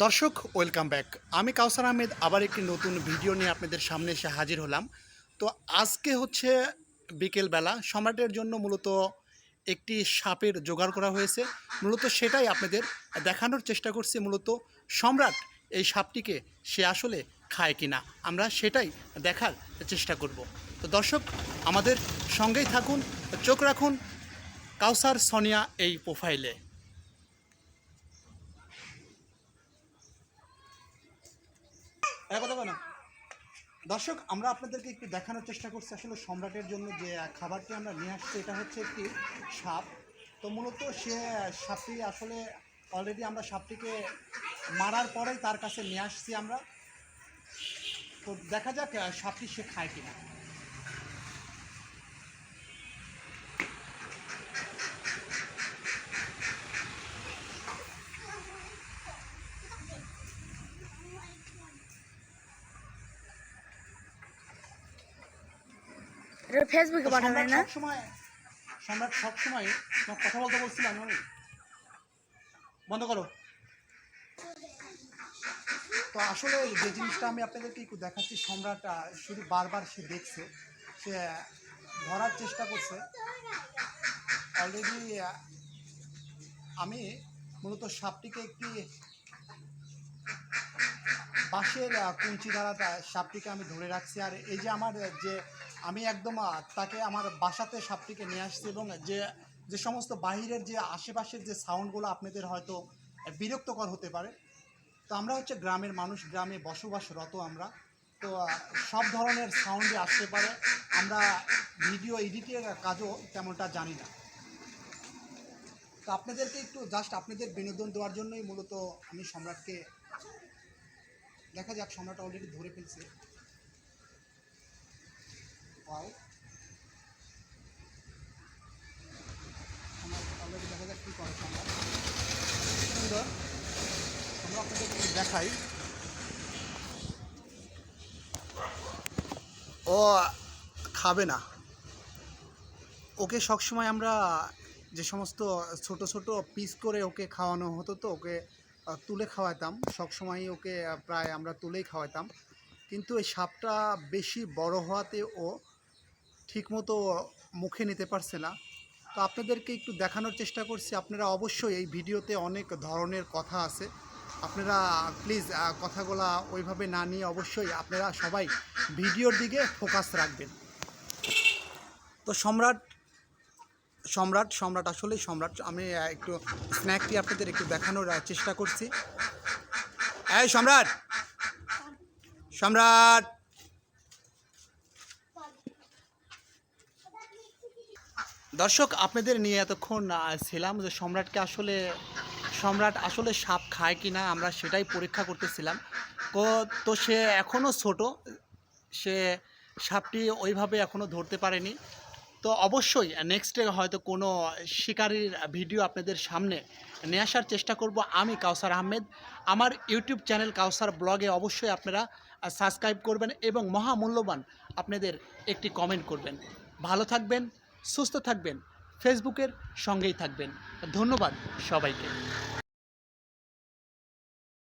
দর্শক welcome back আমি কাউসার আহমেদ, আবার একটি নতুন ভিডিও নিয়ে আপনাদের সামনে এসে হাজির হলাম। তো আজকে হচ্ছে বিকেলবেলা, সম্রাটের জন্য মূলত একটি সাপের জোগাড় করা হয়েছে। মূলত সেটাই আপনাদের দেখানোর চেষ্টা করছি। মূলত সম্রাট এই সাপটিকে সে আসলে খায় কিনা, আমরা সেটাই দেখার চেষ্টা করব। তো দর্শক, আমাদের সঙ্গেই থাকুন, চোখ রাখুন কাউসার সোনিয়া এই প্রোফাইলে কথা না। দর্শক, আমরা আপনাদেরকে একটু দেখানোর চেষ্টা করছি আসলে সম্রাটের জন্য যে খাবারটি আমরা নিয়ে আসছি, এটা হচ্ছে একটি সাপ। তো মূলত সে সাপটি আসলে অলরেডি আমরা সাপটিকে মারার পরেই তার কাছে নিয়ে আসছি আমরা। তো দেখা যাক সাপটি সে খায় কিনা। এটা ফেসবুকে পাঠাবে না? সম্রাট সবসময় তোমাকে কথা বলতে বলছিলাম আমি বন্ধ করো। তো আসলে যে জিনিসটা আমি আপনাদেরকে একটু দেখাচ্ছি সম্রাট শুধু বারবার সে দেখছে সে ধরার চেষ্টা করছে। অলরেডি আমি মূলত সাপটিকে একটি বাঁশের কুঞ্চি দ্বারা সাপটিকে আমি ধরে রাখছি। আর এই যে আমার যে আমি একদম তাকে আমার বাসাতে সাপটিকে নিয়ে আসছি এবং যে যে সমস্ত বাহিরের যে আশেপাশের যে সাউন্ডগুলো আপনাদের হয়তো বিরক্তকর হতে পারে। তো আমরা হচ্ছে গ্রামের মানুষ, গ্রামে বসবাসরত আমরা। তো সব ধরনের সাউন্ডে আসতে পারে। আমরা ভিডিও এডিটের কাজও তেমনটা জানি না। তো আপনাদেরকে একটু জাস্ট আপনাদের বিনোদন দেওয়ার জন্যই মূলত আমি সম্রাটকে, দেখা যাক সম্রাট অলরেডি ধরে ফেলছে। দেখাই ও খাবে না। ওকে সবসময় আমরা যে সমস্ত ছোট ছোট পিস করে ওকে খাওয়ানো হতো তো, ওকে তুলে খাওয়াতাম। সবসময় ওকে প্রায় আমরা তুলেই খাওয়াতাম। কিন্তু এই সাপটা বেশি বড় হওয়াতে ও ঠিকমতো মুখে নিতে পারছে না। তো আপনাদেরকে একটু দেখানোর চেষ্টা করছি। আপনারা অবশ্যই এই ভিডিওতে অনেক ধরনের কথা আছে। আপনারা প্লিজ কথাগুলা ওইভাবে না নিয়ে অবশ্যই আপনারা সবাই ভিডিওর দিকে ফোকাস রাখবেন। তো সম্রাট সম্রাট সম্রাট আসলেই সম্রাট। আমি একটু স্ন্যাকটি আপনাদের একটু দেখানোর চেষ্টা করছি। এই সম্রাট! সম্রাট! দর্শক, আপনাদের নিয়ে এতক্ষণ ছিলাম যে সম্রাটকে আসলে, সম্রাট আসলে সাপ খায় কি না আমরা সেটাই পরীক্ষা করতেছিলাম। তো সে এখনও ছোট, সে সাপটি ওইভাবে এখনও ধরতে পারেনি। তো অবশ্যই নেক্সটে হয়তো কোনো শিকারির ভিডিও আপনাদের সামনে নিয়ে আসার চেষ্টা করব আমি, কাউসার আহমেদ। আমার ইউটিউব চ্যানেল কাউসার ব্লগে অবশ্যই আপনারা সাবস্ক্রাইব করবেন এবং মহামূল্যবান আপনাদের একটি কমেন্ট করবেন। ভালো থাকবেন সুস্থ থাকবেন ফেসবুকের সঙ্গেই থাকবেন। ধন্যবাদ সবাইকে।